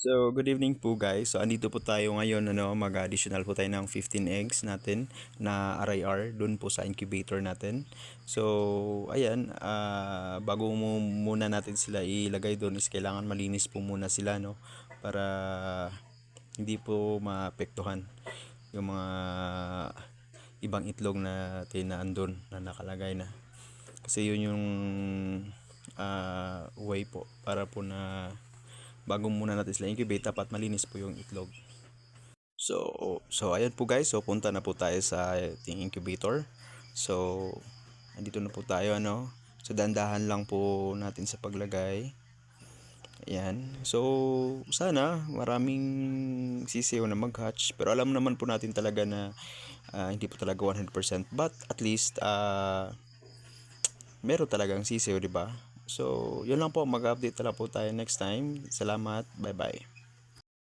So, good evening po guys. So, andito po tayo ngayon, ano, mag-additional po tayo ng 15 eggs natin na RIR dun po sa incubator natin. So, ayan, ah, bago mo muna natin sila ilagay doon is kailangan malinis po muna sila, no? Para hindi po maapektuhan yung mga ibang itlog natin na andun na nakalagay na. Kasi yun yung ah, way po para po na bago muna natin sila incubate dapat malinis po yung itlog. So, so ayan po guys. So punta na po tayo sa ating incubator. So andito na po tayo ano. So dandahan lang po natin sa paglagay. Ayan. So sana maraming sisiyo na mag-hatch pero alam naman po natin talaga na ah, hindi po talaga 100% but at least ah meron talagang sisiyo, di ba? So, yun lang po. Mag-update na lang po tayo next time. Salamat. Bye-bye.